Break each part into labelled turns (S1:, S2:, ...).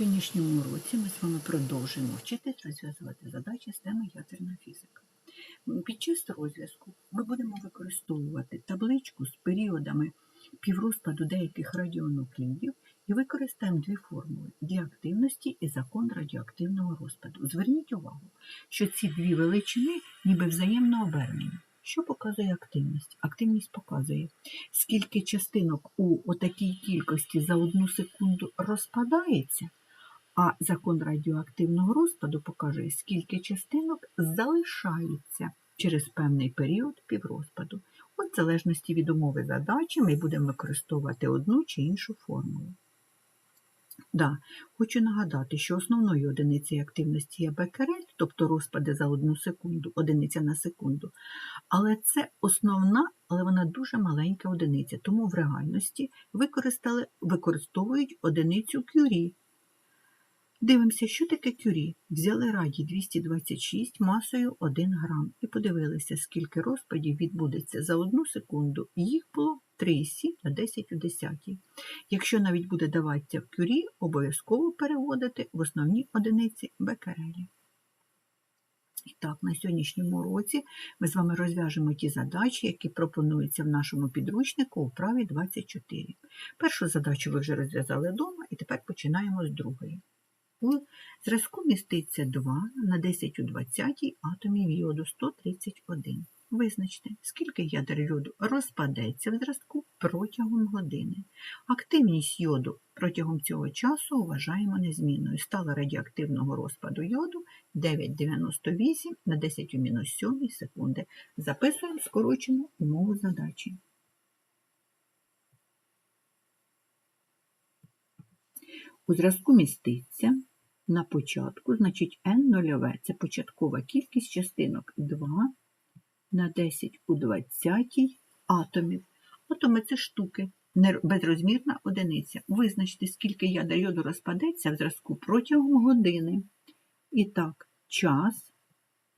S1: В сьогоднішньому уроці ми з вами продовжуємо вчитись розв'язувати задачі з теми ядерна фізика. Під час розв'язку ми будемо використовувати табличку з періодами піврозпаду деяких радіонуклідів і використаємо дві формули для активності і закон радіоактивного розпаду. Зверніть увагу, що ці дві величини ніби взаємно обернені. Що показує активність? Активність показує, скільки частинок у отакій кількості за одну секунду розпадається, а закон радіоактивного розпаду показує, скільки частинок залишається через певний період піврозпаду. От в залежності від умови задачі ми будемо використовувати одну чи іншу формулу. Да, хочу нагадати, що основною одиницею активності є бекерель, тобто розпади за одну секунду, одиниця на секунду. Але це основна, але вона дуже маленька одиниця, тому в реальності використали, використовують одиницю кюрі. Дивимося, що таке кюрі. Взяли радій 226 масою 1 грам і подивилися, скільки розпадів відбудеться за одну секунду. Їх було 3,7 на 10 у 10. Якщо навіть буде даватися в кюрі, обов'язково переводити в основні одиниці бекерелі. І так, на сьогоднішньому уроці ми з вами розв'яжемо ті задачі, які пропонуються в нашому підручнику у праві 24. Першу задачу ви вже розв'язали вдома, і тепер починаємо з другої. У зразку міститься 2 на 10 у 20 атомів йоду 131. Визначте, скільки ядер йоду розпадеться в зразку протягом години. Активність йоду протягом цього часу вважаємо незмінною. Стала радіоактивного розпаду йоду 9,98 на 10 у мінус 7 секунди. Записуємо скорочену умову задачі. У зразку міститься на початку, значить n нульове це початкова кількість частинок 2 на 10 у 20 атомів. Атоми це штуки, безрозмірна одиниця. Визначте, скільки ядер йоду розпадеться в зразку протягом години. І так, час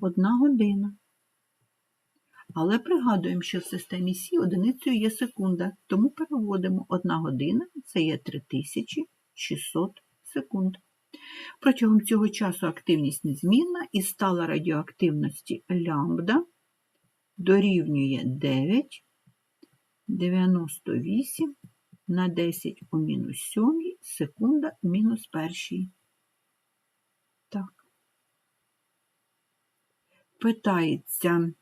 S1: одна година. Але пригадуємо, що в системі Сі одиницею є секунда, тому переводимо 1 година це є 3600 секунд. Протягом цього часу активність незмінна і стала радіоактивності лямбда дорівнює 9 98 на 10 у мінус 7 секунда мінус першій. Так. Питається,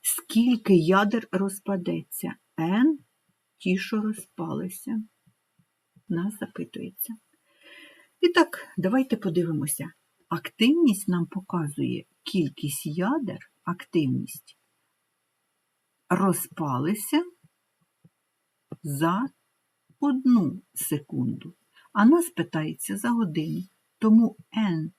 S1: скільки ядер розпадеться? N ті, що розпалися. Нас запитується. І так, давайте подивимося. Активність нам показує кількість ядер, активність розпалися за одну секунду, а нас питається за годину. Тому n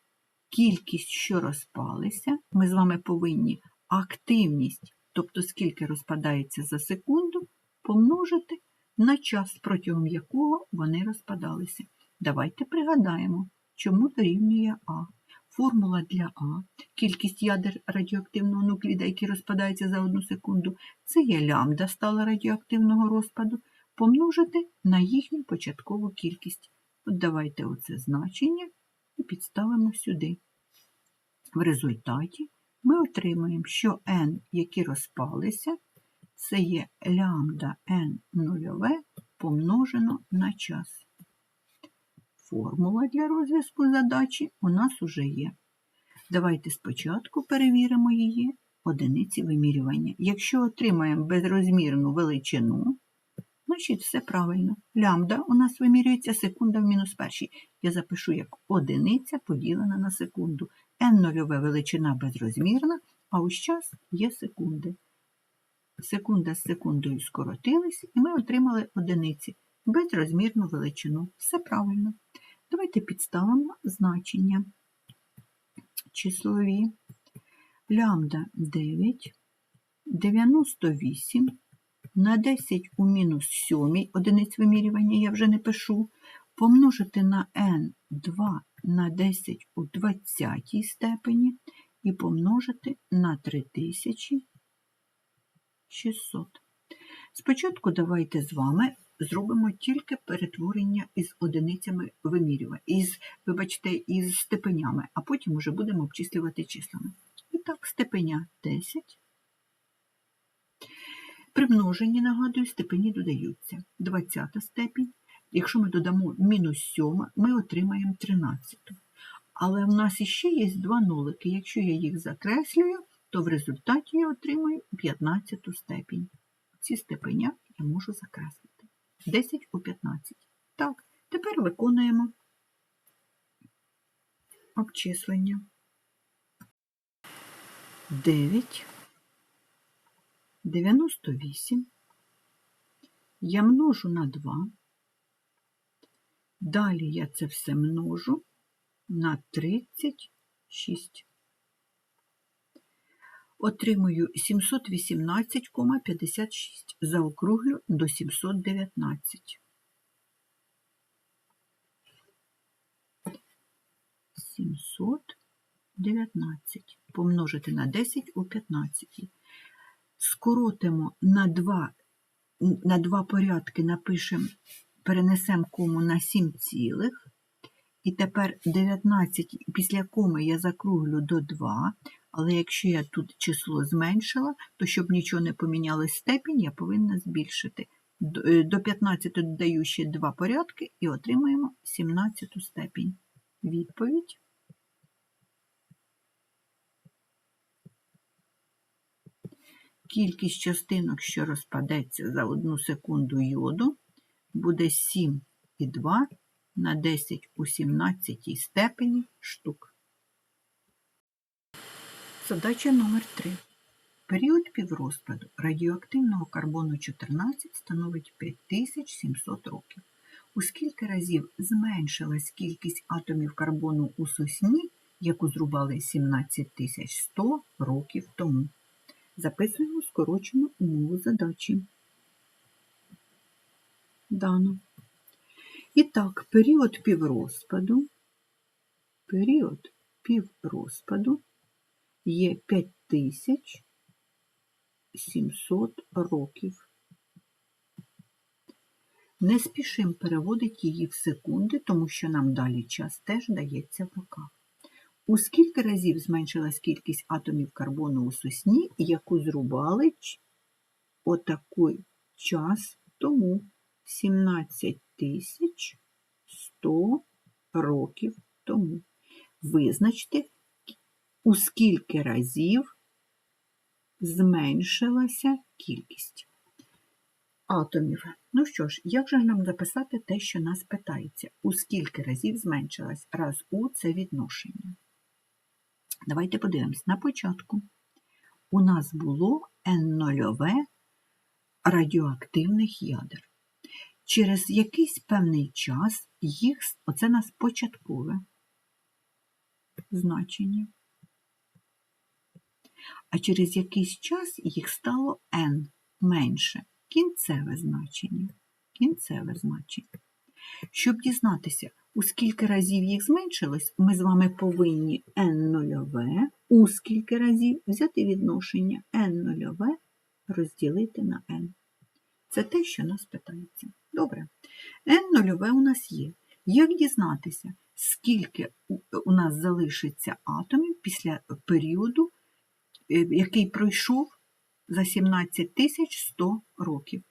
S1: кількість, що розпалися, ми з вами повинні активність, тобто скільки розпадається за секунду, помножити на час, протягом якого вони розпадалися. Давайте пригадаємо, чому дорівнює А. Формула для А, кількість ядер радіоактивного нукліда, які розпадаються за одну секунду, це є лямбда стала радіоактивного розпаду, помножити на їхню початкову кількість. От давайте оце значення і підставимо сюди. В результаті ми отримаємо, що n, які розпалися, це є лямбда n нульове помножено на час. Формула для розв'язку задачі у нас уже є. Давайте спочатку перевіримо її одиниці вимірювання. Якщо отримаємо безрозмірну величину, значить все правильно. Лямбда у нас вимірюється секунда в мінус першій. Я запишу як одиниця поділена на секунду. n-нульова величина безрозмірна, а ось час є секунди. Секунда з секундою скоротились, і ми отримали одиниці безрозмірну величину. Все правильно. Давайте підставимо значення. Числові. Лямбда 9, 98 на 10 у мінус 7 одиниць вимірювання я вже не пишу, помножити на n 2 на 10 у 20 степені і помножити на 3600. Спочатку давайте з вами зробимо тільки перетворення із одиницями вимірювання, із, вибачте, із степенями, а потім уже будемо обчислювати числами. І так, степеня 10. При множенні, нагадую, степені додаються. 20 степінь. Якщо ми додамо мінус 7, ми отримаємо 13. Але в нас іще є два нолики. Якщо я їх закреслюю, то в результаті я отримаю 15 степінь. Ці степеня я можу закреслити. 10 у 15. Так, тепер виконуємо обчислення. 9, 98. Я множу на 2. Далі я це все множу на 36. Отримую 718,56. Заокруглю до 719. 719 помножити на 10 у 15. Скоротимо на 2, на 2 порядки, напишемо, перенесемо кому на 7 цілих. І тепер 19 після коми я закруглю до 2, але якщо я тут число зменшила, то щоб нічого не помінялось степінь, я повинна збільшити. До 15 додаю ще 2 порядки і отримаємо 17 степінь. Відповідь. Кількість частинок, що розпадеться за одну секунду йоду, буде 7,2 на 10 у 17 степені штук. Задача номер 3. Період піврозпаду радіоактивного карбону 14 становить 5700 років. У скільки разів зменшилась кількість атомів карбону у сосні, яку зрубали 17100 років тому? Записуємо скорочену умову задачі. Дано. І так, період піврозпаду, період піврозпаду є 5700 років. Не спішимо переводити її в секунди, тому що нам далі час теж дається в роках. У скільки разів зменшилась кількість атомів карбону у сосні, яку зрубали отакий час тому 17 тисяч 100 років тому. Визначте, у скільки разів зменшилася кількість атомів. Ну що ж, як же нам записати те, що нас питається? У скільки разів зменшилась? Раз у це відношення. Давайте подивимось. На початку у нас було N0 радіоактивних ядер. Через якийсь певний час їх, оце нас початкове значення. А через якийсь час їх стало n менше. Кінцеве значення. Кінцеве значення. Щоб дізнатися, у скільки разів їх зменшилось, ми з вами повинні n0 у скільки разів взяти відношення n0 розділити на n. Це те, що нас питається. Добре. n0 у нас є. Як дізнатися, скільки у нас залишиться атомів після періоду, який пройшов за 17 100 років?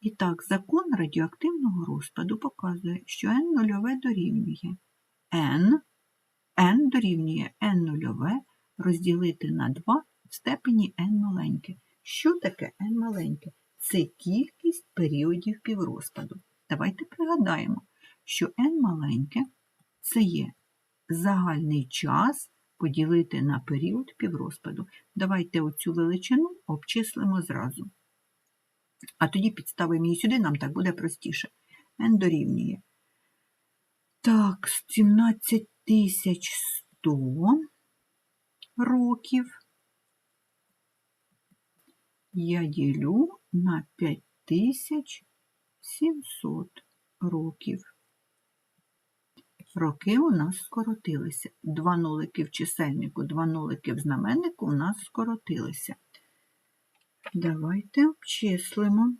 S1: І так, закон радіоактивного розпаду показує, що n0 дорівнює n, n дорівнює n0 розділити на 2 в степені n маленьке. Що таке n маленьке? Це кількість періодів піврозпаду. Давайте пригадаємо, що n маленьке це є загальний час поділити на період піврозпаду. Давайте оцю величину обчислимо зразу. А тоді підставимо її сюди, нам так буде простіше. n дорівнює. Так, 17100 років я ділю на 5700 років. Роки у нас скоротилися. Два нолики в чисельнику, два нолики в знаменнику у нас скоротилися. Давайте обчислимо.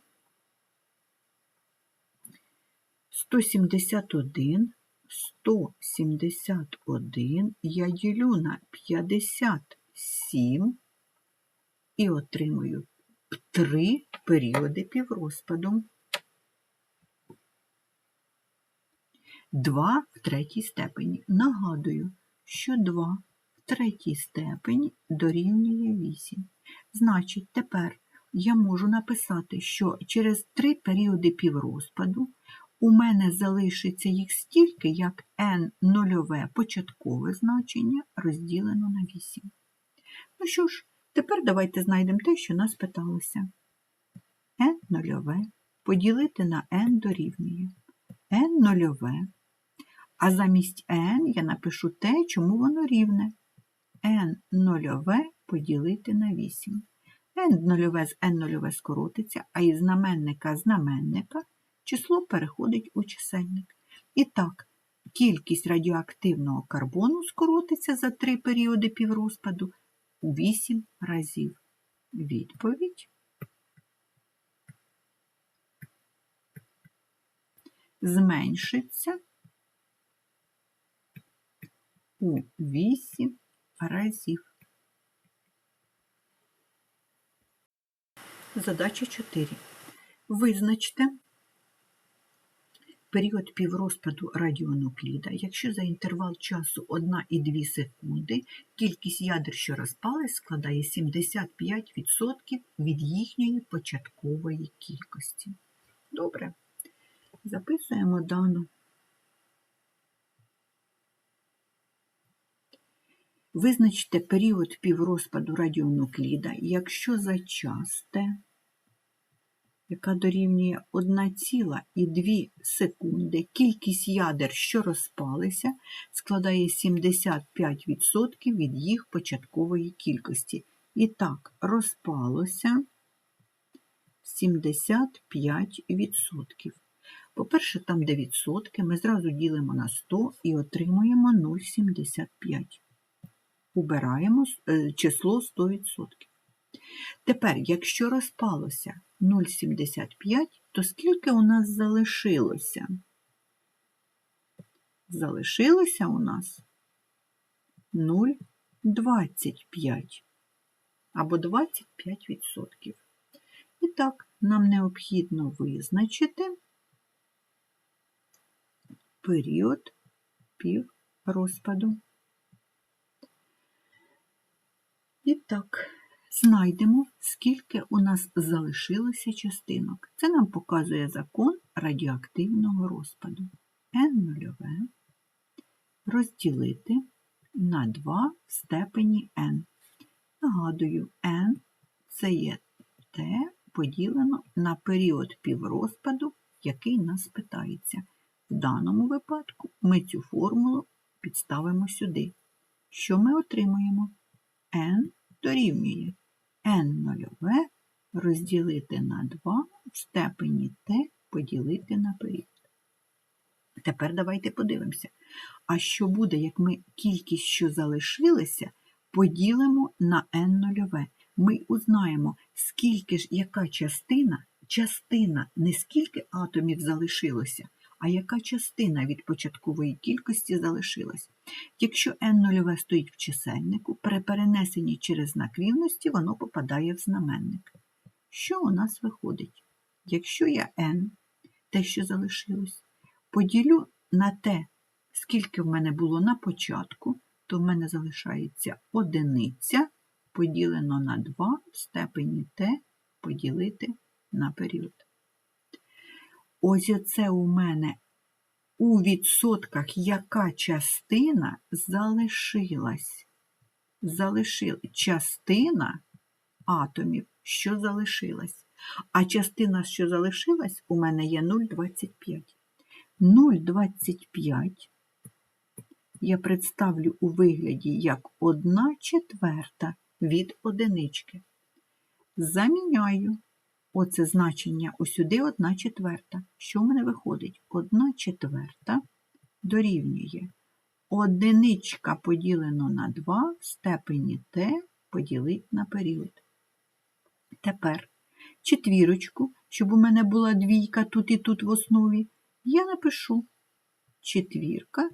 S1: 171, 171 я ділю на 57 і отримую 3 періоди піврозпаду. 2 в третій степені. Нагадую, що 2 в третій степені дорівнює 8. Значить, тепер я можу написати, що через 3 періоди піврозпаду у мене залишиться їх стільки, як n нульове початкове значення розділено на 8. Ну що ж, тепер давайте знайдемо те, що нас питалося. n нульове поділити на n дорівнює n нульове, а замість n я напишу те, чому воно рівне. n нульове поділити на 8. n нульове з n нульове скоротиться, а із знаменника знаменника число переходить у чисельник. І так, кількість радіоактивного карбону скоротиться за три періоди піврозпаду у 8 разів. Відповідь зменшиться у 8 разів. Задача 4. Визначте період піврозпаду радіонукліда, якщо за інтервал часу 1,2 секунди кількість ядер, що розпались, складає 75% від їхньої початкової кількості. Добре. Записуємо дану. Визначте період піврозпаду радіонукліда, якщо за час Т, яка дорівнює 1,2 секунди, кількість ядер, що розпалися, складає 75% від їх початкової кількості. І так, розпалося 75%. По-перше, там де відсотки, ми зразу ділимо на 100 і отримуємо 0,75. Убираємо е, число 100%. Тепер, якщо розпалося 0,75, то скільки у нас залишилося? Залишилося у нас 0,25 або 25%. І так, нам необхідно визначити період піврозпаду. І так, знайдемо, скільки у нас залишилося частинок. Це нам показує закон радіоактивного розпаду. n0 розділити на 2 в степені n. Нагадую, n це є t поділено на період піврозпаду, який нас питається. В даному випадку ми цю формулу підставимо сюди. Що ми отримуємо? n дорівнює n0 розділити на 2 в степені t поділити на період. Тепер давайте подивимося. А що буде, як ми кількість, що залишилася, поділимо на n0? Ми узнаємо, скільки ж яка частина, частина не скільки атомів залишилося, а яка частина від початкової кількості залишилась. Якщо n0 стоїть в чисельнику, при перенесенні через знак рівності воно попадає в знаменник. Що у нас виходить? Якщо я n, те, що залишилось, поділю на те, скільки в мене було на початку, то в мене залишається одиниця поділено на 2 в степені t поділити на період. Ось оце у мене у відсотках яка частина залишилась. Залишила частина атомів, що залишилась. А частина, що залишилась, у мене є 0,25. 0,25 я представлю у вигляді як 1 четверта від одинички. Заміняю оце значення усюди 1 четверта. Що в мене виходить? 1 четверта дорівнює одиничка поділено на 2 в степені t поділити на період. Тепер четвірочку, щоб у мене була двійка тут і тут в основі, Я напишу четвірка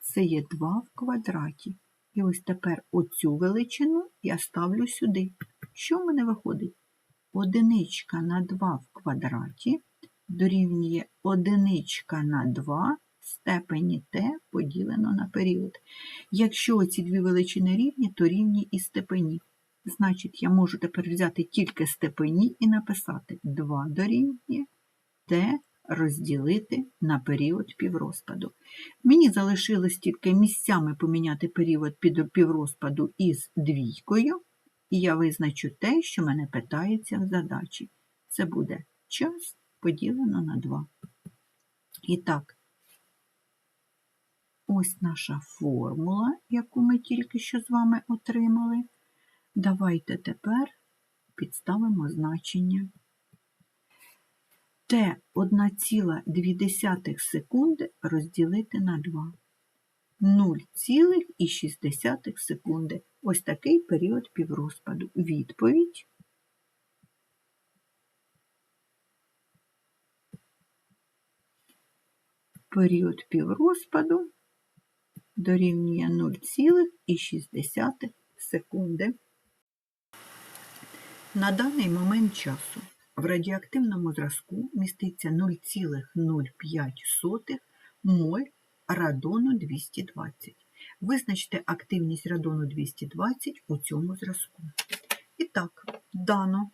S1: це є 2 в квадраті. І ось тепер оцю величину я ставлю сюди. Що в мене виходить? Одиничка на 2 в квадраті дорівнює одиничка на 2 в степені t поділено на період. Якщо ці дві величини рівні, то рівні і степені. Значить, я можу тепер взяти тільки степені і написати 2 дорівнює t розділити на період піврозпаду. Мені залишилось тільки місцями поміняти період піврозпаду із двійкою, і я визначу те, що мене питається в задачі. Це буде час поділено на 2. І так, ось наша формула, яку ми тільки що з вами отримали. Давайте тепер підставимо значення. Т 1,2 секунди розділити на 2. 0,6 секунди. Ось такий період піврозпаду. Відповідь. Період піврозпаду дорівнює 0,6 секунди. На даний момент часу в радіоактивному зразку міститься 0,05 моль радону 220. Визначте активність радону 220 у цьому зразку. І так, дано.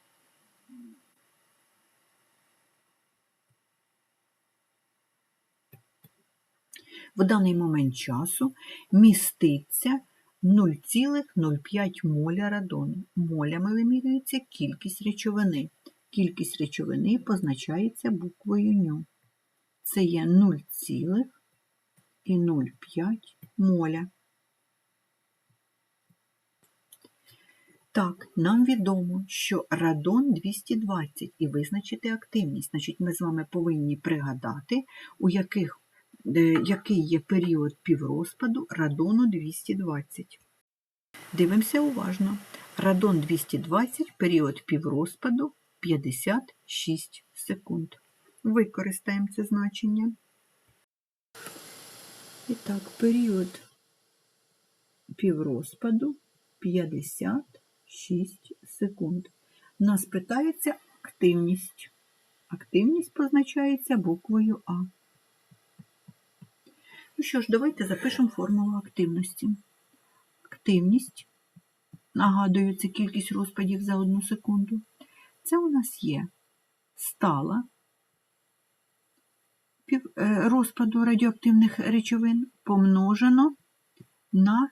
S1: В даний момент часу міститься 0,05 моля радону. Молями вимірюється кількість речовини. Кількість речовини позначається буквою ню. Це є 0,05 моля. Так, нам відомо, що радон 220 і визначити активність. Значить, ми з вами повинні пригадати, у яких, який є період піврозпаду радону 220. Дивимося уважно. Радон 220, період піврозпаду 56 секунд. Використаємо це значення. І так, період піврозпаду 56 секунд. Нас питається активність. Активність позначається буквою А. Ну що ж, давайте запишемо формулу активності. Активність, нагадую, це кількість розпадів за одну секунду. Це у нас є стала розпаду радіоактивних речовин помножено на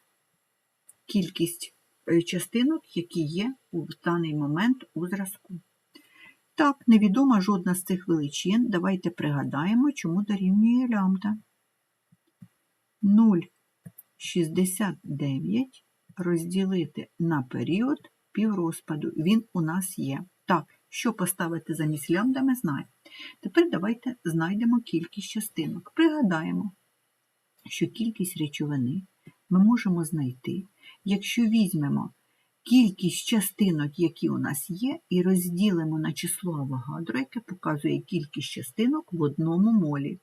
S1: кількість частинок, які є у даний момент у зразку. Так, невідома жодна з цих величин. Давайте пригадаємо, чому дорівнює лямбда. 0,69 розділити на період піврозпаду. Він у нас є. Так, що поставити замість лямбда, ми знаємо. Тепер давайте знайдемо кількість частинок. Пригадаємо, що кількість речовини ми можемо знайти, якщо візьмемо кількість частинок, які у нас є, і розділимо на число Авогадро, яке показує кількість частинок в одному молі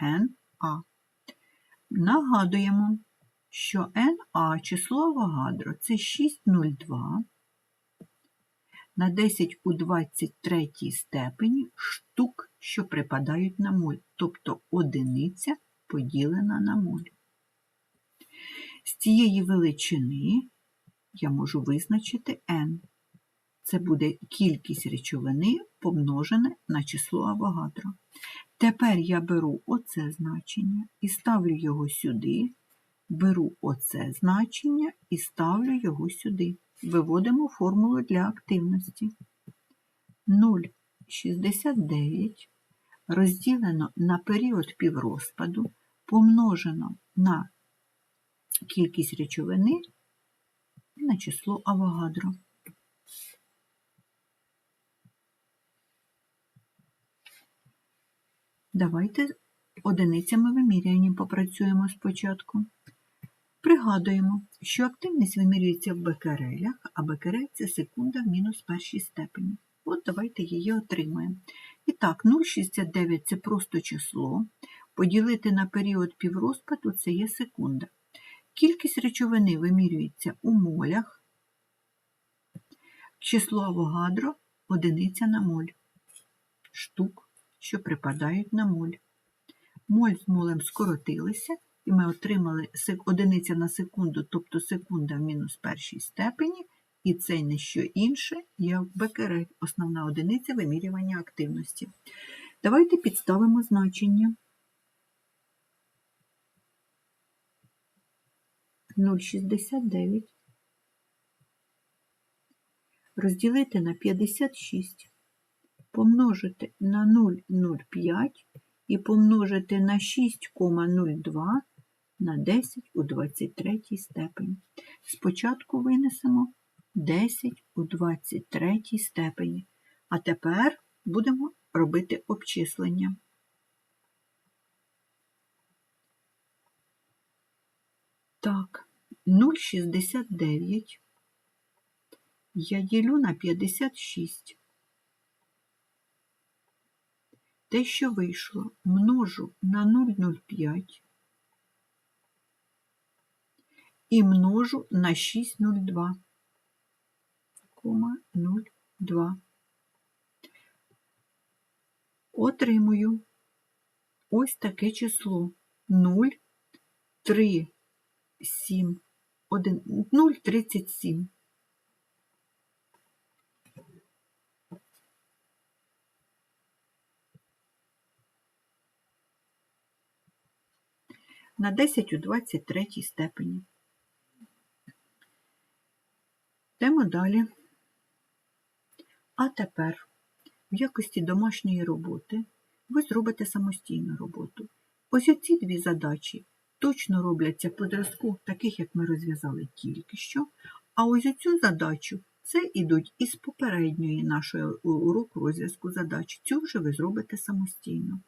S1: Na. Нагадуємо, що Na число Авогадро це 602 на 10 у 23 степені штук, що припадають на моль, тобто одиниця поділена на моль. З цієї величини я можу визначити n. Це буде кількість речовини помножене на число Авогадро. Тепер я беру оце значення і ставлю його сюди, беру оце значення і ставлю його сюди. Виводимо формулу для активності. 0,69 розділено на період піврозпаду помножено на кількість речовини і на число Авогадро. Давайте одиницями виміряння попрацюємо спочатку. Пригадуємо, що активність вимірюється в бекерелях, а бекерель – це секунда в мінус першій степені. От давайте її отримаємо. І так, 0,69 це просто число. Поділити на період піврозпаду це є секунда. Кількість речовини вимірюється у молях. Число Авогадро – одиниця на моль. Штук, що припадають на моль. Моль з молем скоротилися, і ми отримали одиниця на секунду, тобто секунда в мінус першій степені, і це не що інше, як бекерель, основна одиниця вимірювання активності. Давайте підставимо значення. 0,69 розділити на 56, помножити на 0,05 і помножити на 6,02 на 10 у 23 степені. Спочатку винесемо 10 у 23 степені, а тепер будемо робити обчислення. Так, 0,69 я ділю на 56. Те, що вийшло, множу на 0,05 і множу на 6,02. 0,02. Отримую ось таке число 0, 3, 7, 1, 0,37. на 10 у 23 степені. Йдемо далі. А тепер в якості домашньої роботи ви зробите самостійну роботу. Ось ці дві задачі точно робляться по зразку, таких, як ми розв'язали тільки що. А ось цю задачу це ідуть із попередньої нашої уроку розв'язку задач. Цю вже ви зробите самостійно.